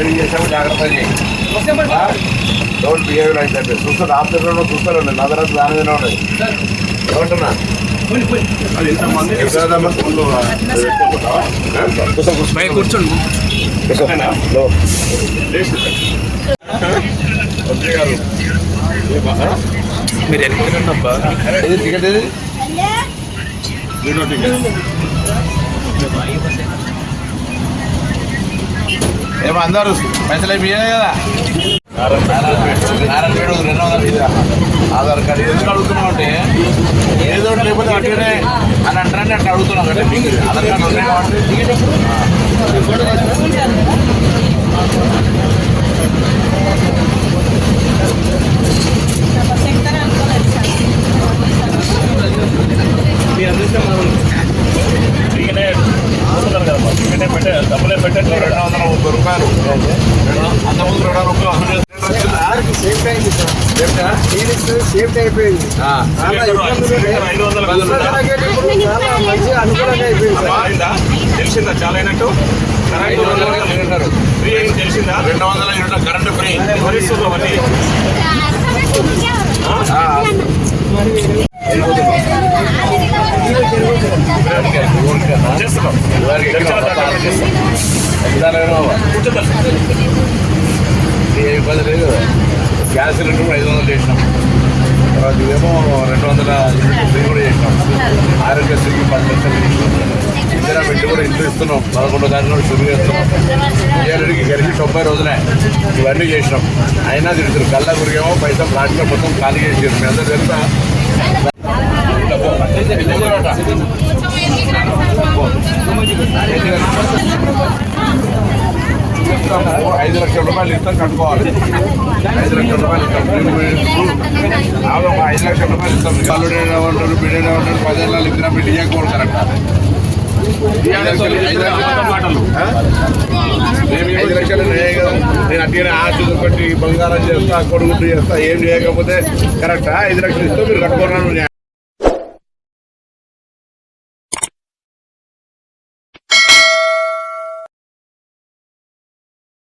Ready చేసాము జాగ్రత్త చేయి. డోంట్ బిహేవ్ లైక్ దట్ చూస్తారు ఆఫ్టర్ చూస్తారు నగరం దాని మీద ఉన్నది ఏమంటున్నా. కూర్చోండి? మీరు టికెట్ ఇది ఏమో అందరు పైసలు అయిపోయాయి కదా. నారాయణ రెండు వందలు ఆధార్ కార్డు ఎందుకు అడుగుతున్నావు అంటే ఏదో లేకపోతే అట్లనే అని అంటారని అట్లా అడుగుతున్నాం అంటే మీకు ఆధార్ కార్డు ఉన్నాయి రెండు వందల ముప్పై రూపాయలు అంతకుముందు రెండు వందల రూపాయలు వసూలు సేఫ్టీ సేఫ్టీ అయిపోయింది ఆ. చాలా చాలా మంచి అనుకూలంగా అయిపోయింది తెలిసిందా చాలా అయినట్టు ఐదు ఫ్రీ అయింది తెలిసిందా రెండు వందల యూనిట్ల కరెంటు ఫ్రీ భరిస్తుంది అవన్నీ చేస్తున్నాం ఏ ఇబ్బంది లేదు గ్యాస్ సిలిండర్ కూడా ఐదు వందలు చేసినాం తర్వాత ఇదేమో రెండు వందల ఫ్రీ కూడా చేసినాం ఆరోగ్యశ్రీకి పది లక్షలు ఇందిరా పెట్టి కూడా ఇంట్లో ఇస్తున్నాం పదకొండో తారీఖు కూడా శురు చేస్తున్నాం ఏళ్ళకి కలిసి తొంభై రోజులే ఇవన్నీ చేసినాం అయినా తిరుగుతారు కళ్ళ గురికేమో పైసా ఫ్లాట్లో మొత్తం ఖాళీ చేసారు మీ అందరూ తెలుసా ఇట్లా ఇస్తాము. ఐదు లక్షల రూపాయలు ఇస్తాం కట్టుకోవాలి. ఐదు లక్షల రూపాయలు ఇస్తాం ఒక ఐదు లక్షల రూపాయలు ఇస్తాం వాళ్ళు ఏమంటారు బిడ్డ ఏమంటారు పదేళ్ళు ఇద్దరు బిడ్డ కరెక్ట్ ఐదు లక్షలు నేనే కదా. నేను అట్టిగానే ఆస్తి ఒకటి బంగారం చేస్తా కొడుకుట్టు చేస్తా ఏం చేయకపోతే కరెక్టా? ఐదు లక్షలు ఇస్తే మీరు కట్టుకోరాను